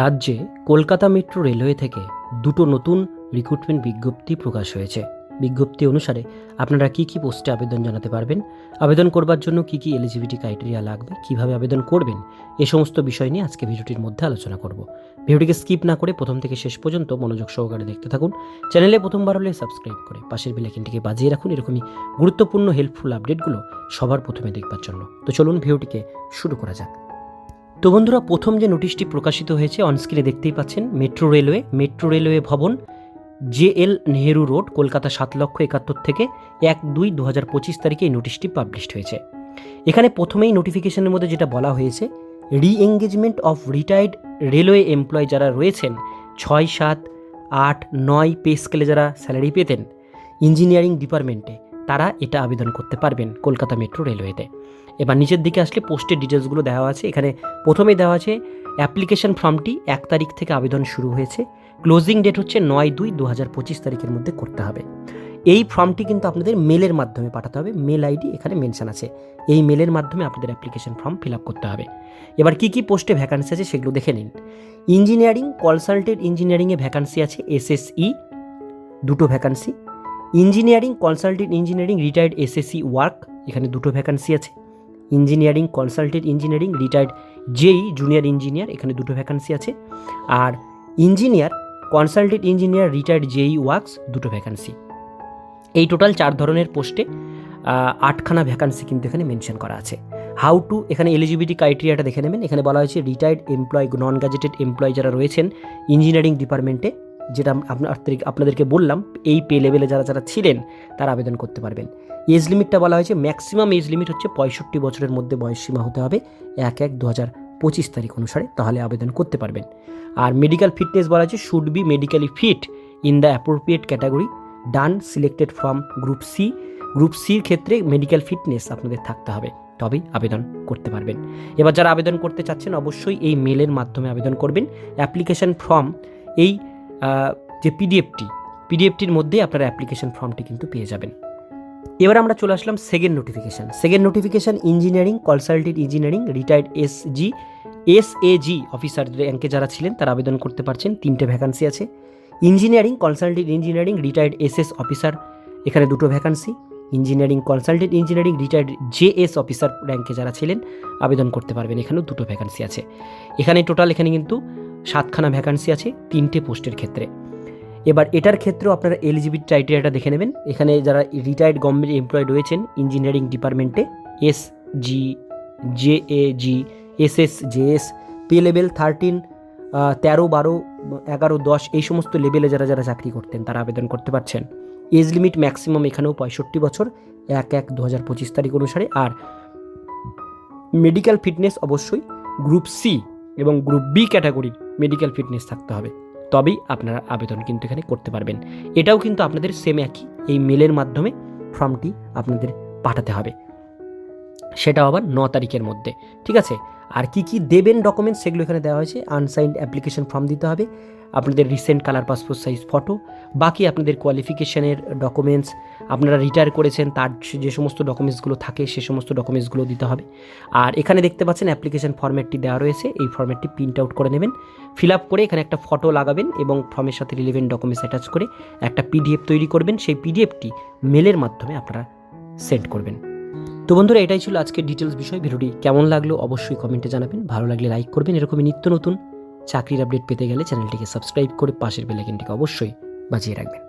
রাজ্যে Kolkata metro railway থেকে দুটো নতুন রিক্রুটমেন্ট বিজ্ঞপ্তি প্রকাশ হয়েছে। বিজ্ঞপ্তি অনুসারে আপনারা কি কি পোস্টে আবেদন জানাতে পারবেন, আবেদন করবার জন্য কি কি এলিজিবিলিটি ক্রাইটেরিয়া লাগবে, কীভাবে আবেদন করবেন, এ সমস্ত বিষয় নিয়ে আজকে ভিডিওটির মধ্যে আলোচনা করব। ভিডিওটিকে স্কিপ না করে প্রথম থেকে শেষ পর্যন্ত মনোযোগ সহকারে দেখতে থাকুন। চ্যানেলে প্রথমবার হলে সাবস্ক্রাইব করে পাশের বেলাইকিনটিকে বাজিয়ে রাখুন, এরকমই গুরুত্বপূর্ণ হেল্পফুল আপডেটগুলো সবার প্রথমে দেখবার জন্য। তো চলুন ভিডিওটিকে শুরু করা যাক। তো বন্ধুরা, প্রথম যে নোটিশটি প্রকাশিত হয়েছে অনস্ক্রিনে দেখতেই পাচ্ছেন metro railway metro railway Bhavan, J L Nehru road, Kolkata সাত লক্ষ একাত্তর থেকে এক দুই দু হাজার পঁচিশ তারিখে এই নোটিশটি পাবলিশড হয়েছে। এখানে প্রথমেই নোটিফিকেশনের মধ্যে যেটা বলা হয়েছে reengagement of retired railway employee যারা রয়েছেন, ছয় সাত আট নয় পে স্কেলে যারা স্যালারি পেতেন ইঞ্জিনিয়ারিং ডিপার্টমেন্টে তারা এটা আবেদন করতে পারবেন কলকাতা মেট্রো রেলওয়েতে। এবার নিচের দিকে আসলে পোস্টের ডিটেলসগুলো দেওয়া আছে। এখানে প্রথমেই দেওয়া আছে অ্যাপ্লিকেশন ফর্মটি এক তারিখ থেকে আবেদন শুরু হয়েছে। ক্লোজিং ডেট হচ্ছে নয় দুই দু হাজার পঁচিশ তারিখের মধ্যে করতে হবে। এই ফর্মটি কিন্তু আপনাদের মেলের মাধ্যমে পাঠাতে হবে। মেল আইডি এখানে মেনশন আছে। এই মেলের মাধ্যমে আপনাদের অ্যাপ্লিকেশন ফর্ম ফিল আপ করতে হবে। এবার কী কী পোস্টে ভ্যাকান্সি আছে সেগুলো দেখে নিন। ইঞ্জিনিয়ারিং কনসালটেন্ট ইঞ্জিনিয়ারিংয়ে ভ্যাকান্সি আছে এসএসই দুটো vacancy engineering consultant engineering retired SSC work, এখানে দুটো ভ্যাকান্সি আছে। Engineering consultant engineering retired JE junior engineer, এখানে দুটো ভ্যাকান্সি আছে। আর engineer, consultant engineer retired JE works, দুটো ভ্যাকান্সি এই টোটাল চার ধরনের পোস্টে আটখানা ভ্যাকান্সি কিন্তু এখানে মেনশন করা আছে। হাউ টু এখানে এলিজিবিলিটি ক্রাইটেরিয়াটা দেখে নেবেন। এখানে বলা হয়েছে retired employee non gazetted employee যারা রয়েছেন ইঞ্জিনিয়ারিং ডিপার্টমেন্টে যেটা আপনার আপনাদেরকে বললাম, এই পে লেভেলে যারা যারা ছিলেন, তারা আবেদন করতে পারবেন। এজ লিমিটটা বলা হয়েছে ম্যাক্সিমাম এজ লিমিট হচ্ছে পঁয়ষট্টি বছরের মধ্যে বয়স সীমা হতে হবে, এক এক দু হাজার পঁচিশ তারিখ অনুসারে, তাহলে আবেদন করতে পারবেন। আর মেডিকেল ফিটনেস বলা হয়েছে should be medically fit in the appropriate category done selected from group C group সির ক্ষেত্রে মেডিকেল ফিটনেস আপনাদের থাকতে হবে, তবেই আবেদন করতে পারবেন। এবার যারা আবেদন করতে চাচ্ছেন, অবশ্যই এই মেলের মাধ্যমে আবেদন করবেন। অ্যাপ্লিকেশন ফর্ম এই যে পিডিএফটি পিডিএফটির মধ্যে আপনারা অ্যাপ্লিকেশন ফর্মটি কিন্তু পেয়ে যাবেন। এবার আমরা চলে আসলাম second notification second notification engineering consultant engineering retired S G S A G officer র্যাঙ্কে যারা ছিলেন, তারা আবেদন করতে পারছেন। তিনটে ভ্যাকান্সি আছে। Engineering consultant engineering retired S S officer এখানে দুটো vacancy engineering consultant engineering retired J S officer র্যাঙ্কে যারা ছিলেন, আবেদন করতে পারবেন। এখানেও দুটো ভ্যাকান্সি আছে। এখানে টোটাল এখানে কিন্তু সাতখানা ভ্যাকান্সি আছে, তিনটে পোস্টের ক্ষেত্রে। এবার এটার ক্ষেত্রেও আপনারা এলিজিবিলিটি ক্রাইটেরিয়াটা দেখে নেবেন। এখানে যারা রিটায়ার্ড গভর্নমেন্ট এমপ্লয় রয়েছেন ইঞ্জিনিয়ারিং ডিপার্টমেন্টে S G J A G S S J S pay level thirteen তেরো, বারো, এগারো, দশ, এই সমস্ত লেভেলে যারা যারা চাকরি করতেন, তারা আবেদন করতে পারছেন। এজ লিমিট ম্যাক্সিমাম এখানেও পঁয়ষট্টি বছর, এক এক দু হাজার পঁচিশ তারিখ অনুসারে। আর মেডিকেল ফিটনেস অবশ্যই গ্রুপ সি এবং গ্রুপ বি ক্যাটাগরির মেডিকেল ফিটনেস থাকতে হবে। তবেই আপনারা আবেদন কিন্তু এখানে করতে পারবেন। এটাও কিন্তু আপনাদের সেম একই, এই মেলের মাধ্যমে ফর্মটি আপনাদের পাঠাতে হবে। সেটাও আবার ন তারিখের মধ্যে, ঠিক আছে? আর কি কি দেবেন ডকুমেন্টস সেগুলো এখানে দেওয়া হয়েছে আনসাইন্ড অ্যাপ্লিকেশন ফর্ম দিতে হবে আপনাদের recent colour passport size photo বাকি আপনাদের কোয়ালিফিকেশানের ডকুমেন্টস আপনারা রিটায়ার করেছেন, তার যে সমস্ত ডকুমেন্টসগুলো থাকে, সে সমস্ত ডকুমেন্টসগুলো দিতে হবে। আর এখানে দেখতে পাচ্ছেন অ্যাপ্লিকেশন ফর্ম্যাটটি দেওয়া রয়েছে, এই ফর্ম্যাটটি প্রিন্ট আউট করে নেবেন। ফিল আপ করে এখানে একটা ফটো লাগাবেন এবং ফর্মের সাথে রিলেভেন্ট ডকুমেন্টস অ্যাটাচ করে একটা পিডিএফ তৈরি করবেন। সেই পিডিএফটি মেলের মাধ্যমে আপনারা সেন্ড করবেন। তো বন্ধুরা, এটাই ছিল আজকের ডিটেলস বিষয়। ভিডিওটি কেমন লাগল অবশ্যই কমেন্টে জানাবেন। ভালো লাগলে লাইক করবেন। এরকমই নিত্য নতুন চাকরির আপডেট পেতে গেলে চ্যানেলটিকে সাবস্ক্রাইব করে পাশের বেলাইকনটিকে অবশ্যই বাজিয়ে রাখবেন।